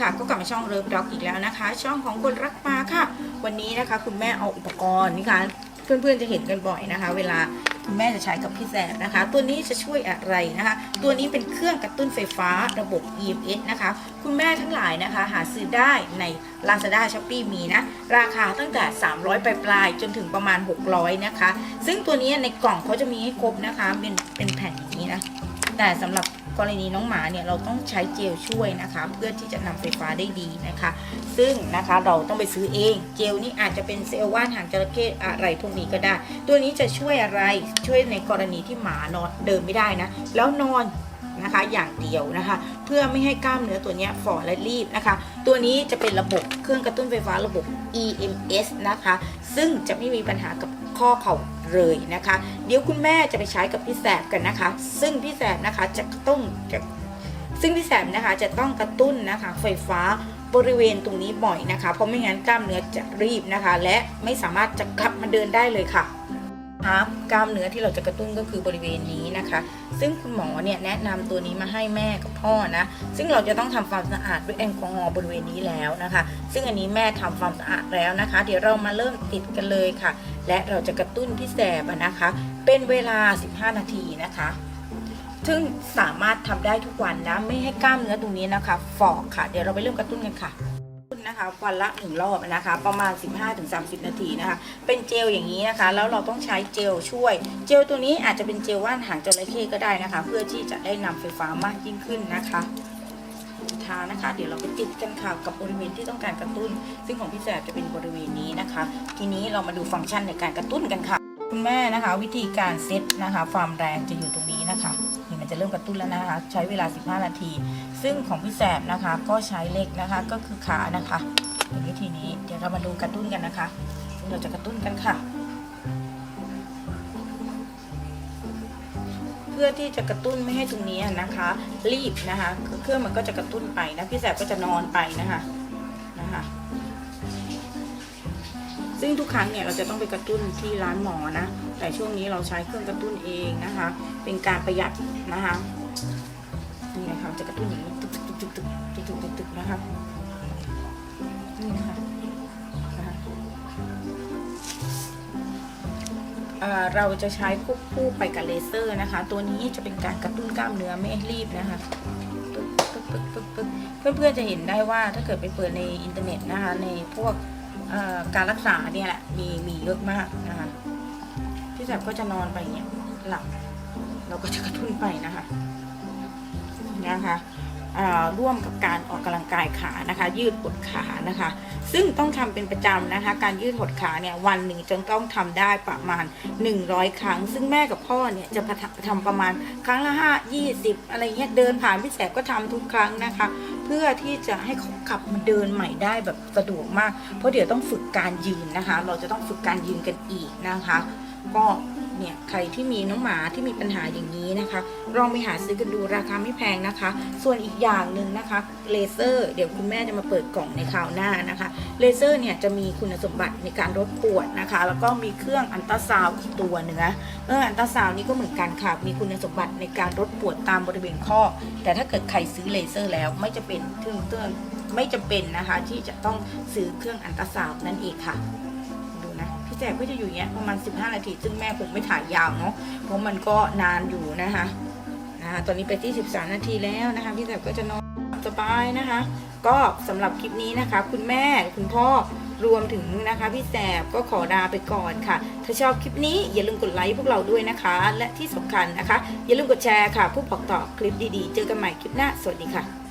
ค่ะ ก็กลับมาช่องเลิฟด็อกอีกแล้วนะคะ ช่องของคนรักปลาค่ะ วันนี้นะคะ คุณแม่เอาอุปกรณ์นี่ค่ะเพื่อนๆจะเห็นกันบ่อยนะคะ เวลาคุณแม่จะใช้กับพี่แสบนะคะ ตัวนี้จะช่วยอะไรนะคะ ตัวนี้เป็นเครื่องกระตุ้นไฟฟ้าระบบ EMS นะคะ คุณแม่ทั้งหลายนะคะ หาซื้อได้ใน Lazada s h o p e e มีนะ ราคาตั้งแต่ 300 ปลายๆจนถึงประมาณ 600 นะคะ ซึ่งตัวนี้ในกล่องเขาจะมีให้ครบนะคะ เป็นเป็นแผ่นอย่างนี้นะ แต่สำหรับ กรณีน้องหมาเนี่ยเราต้องใช้เจลช่วยนะคะ เพื่อที่จะนำไฟฟ้าได้ดีนะคะ ซึ่งนะคะเราต้องไปซื้อเอง เจลนี่อาจจะเป็นเซลว่านหางจระเข้อะไรพวกนี้ก็ได้ ตัวนี้จะช่วยอะไรช่วยในกรณีที่หมานอนเดินไม่ได้นะ แล้วนอนนะคะอย่างเดียวนะคะ เพื่อไม่ให้กล้ามเนื้อตัวนี้ฝ่อและรีบนะคะ ตัวนี้จะเป็นระบบเครื่องกระตุ้นไฟฟ้าระบบ EMS นะคะ ซึ่งจะไม่มีปัญหากับ ข้อเข่าเลยนะคะ เดี๋ยวคุณแม่จะไปใช้กับพี่แสบกันนะคะ ซึ่งพี่แสบนะคะจะต้องจะซึ่งพี่แสบนะคะจะต้องกระตุ้นนะคะไฟฟ้าบริเวณตรงนี้บ่อยนะคะ เพราะไม่งั้นกล้ามเนื้อจะรีบนะคะ และไม่สามารถจะกลับมาเดินได้เลยค่ะครับกล้ามเนื้อที่เราจะกระตุ้นก็คือบริเวณนี้นะคะ ซึ่งคุณหมอเนี่ยแนะนำตัวนี้มาให้แม่กับพ่อนะ ซึ่งเราจะต้องทำความสะอาดด้วยแอลกอฮอล์บริเวณนี้แล้วนะคะ ซึ่งอันนี้แม่ทำความสะอาดแล้วนะคะ เดี๋ยวเรามาเริ่มติดกันเลยค่ะ และเราจะกระตุ้นพี่แสบนะคะ เป็นเวลา 15 นาทีนะคะ ซึ่งสามารถทำได้ทุกวันนะ ไม่ให้กล้ามเนื้อตรงนี้นะคะฝ่อค่ะ เดี๋ยวเราไปเริ่มกระตุ้นกันค่ะนะคะวันละหนึ่งรอบนะคะ ประมาณ 15-30 นาทีนะคะ เป็นเจลอย่างนี้นะคะ แล้วเราต้องใช้เจลช่วย เจลตัวนี้อาจจะเป็นเจลว่านหางจระเข้ก็ได้นะคะ เพื่อที่จะได้นำไฟฟ้ามากยิ่งขึ้นนะคะ ทานะคะ เดี๋ยวเราไปติดกันค่ะกับบริเวณที่ต้องการกระตุ้น ซึ่งของพี่แสบจะเป็นบริเวณนี้นะคะ ทีนี้เรามาดูฟังก์ชันในการกระตุ้นกันค่ะ คุณแม่นะคะ วิธีการเซตนะคะความแรงจะอยู่ตรงนี้นะคะนี่มันจะเริ่มกระตุ้นแล้วนะคะ ใช้เวลา 15 นาที ซึ่งของพี่แสบนะคะ ก็ใช้เล็กนะคะก็คือขานะคะเป็นวิธีนี้เดี๋ยวเรามาดูกระตุ้นกันนะคะ เราจะกระตุ้นกันค่ะ พื่อที่จะกระตุ้นไม่ให้ตรงนี้นะคะ รีบนะคะเครื่องมันก็จะกระตุ้นไปนะพี่แสบก็จะนอนไปนะคะนะคะซึ่งทุกครั้งเนี่ยเราจะต้องไปกระตุ้นที่ร้านหมอนะ แต่ช่วงนี้เราใช้เครื่องกระตุ้นเองนะคะ เป็นการประหยัดนะคะนี่นะคะจะกระตุ้นอย่างนี้ตึกตึกตึกตึกตึกตึกตึกนะคะ เราจะใช้ควบคู่ไปกับเลเซอร์นะคะ ตัวนี้จะเป็นการกระตุ้นกล้ามเนื้อไม่รีบนะคะเพื่อนๆจะเห็นได้ว่าถ้าเกิดไปเปิดในอินเทอร์เน็ตนะคะ ในพวกการรักษาเนี่ยแหละมีมีเยอะมากนะคะพี่แสบก็จะนอนไปเงี้ยหลับเราก็จะกระตุ้นไปนะคะนะคะ ร่วมกับการออกกำลังกายขานะคะ ยืดหดขานะคะ ซึ่งต้องทำเป็นประจำนะคะ การยืดหดขาเนี่ยวันหนึ่งจะต้องทำได้ประมาณ 100 ครั้ง ซึ่งแม่กับพ่อเนี่ยจะทำประมาณครั้งละ5 20 อะไรเงี้ยเดินผ่านพี่แสบก็ทำทุกครั้งนะคะ เพื่อที่จะให้เขากลับมาเดินใหม่ได้แบบสะดวกมาก เพราะเดี๋ยวต้องฝึกการยืนนะคะ เราจะต้องฝึกการยืนกันอีกนะคะ ก็ เนี่ยใครที่มีน้องหมาที่มีปัญหาอย่างนี้นะคะลองไปหาซื้อกันดูราคาไม่แพงนะคะ ส่วนอีกอย่างหนึ่งนะคะเลเซอร์เดี๋ยวคุณแม่จะมาเปิดกล่องในคราวหน้านะคะเลเซอร์เนี่ยจะมีคุณสมบัติในการลดปวดนะคะ แล้วก็มีเครื่องอันตราซาวด์อีกตัวหนึ่งเอออันตราซาวด์นี่ก็เหมือนกันค่ะ มีคุณสมบัติในการลดปวดตามบริเวณข้อ แต่ถ้าเกิดใครซื้อเลเซอร์แล้วไม่จะเป็นเครื่องเตือนไม่จำเป็นนะคะที่จะต้องซื้อเครื่องอันตราซาวด์นั่นเองค่ะ แจกก็จะอยู่อย่างเงี้ยประมาณ 15 นาที ซึ่งแม่คงไม่ถ่ายยาวเนาะเพราะมันก็นานอยู่นะคะนะคะตอนนี้ไปที่ 13 นาทีแล้วนะคะ พี่แจกก็จะนอนสบายนะคะ ก็สำหรับคลิปนี้นะคะ คุณแม่คุณพ่อรวมถึงนะคะพี่แสบก็ขอลาไปก่อนค่ะ ถ้าชอบคลิปนี้อย่าลืมกดไลค์พวกเราด้วยนะคะ และที่สำคัญนะคะ อย่าลืมกดแชร์ค่ะ ผู้บอกต่อคลิปดีๆ เจอกันใหม่คลิปหน้า สวัสดีค่ะ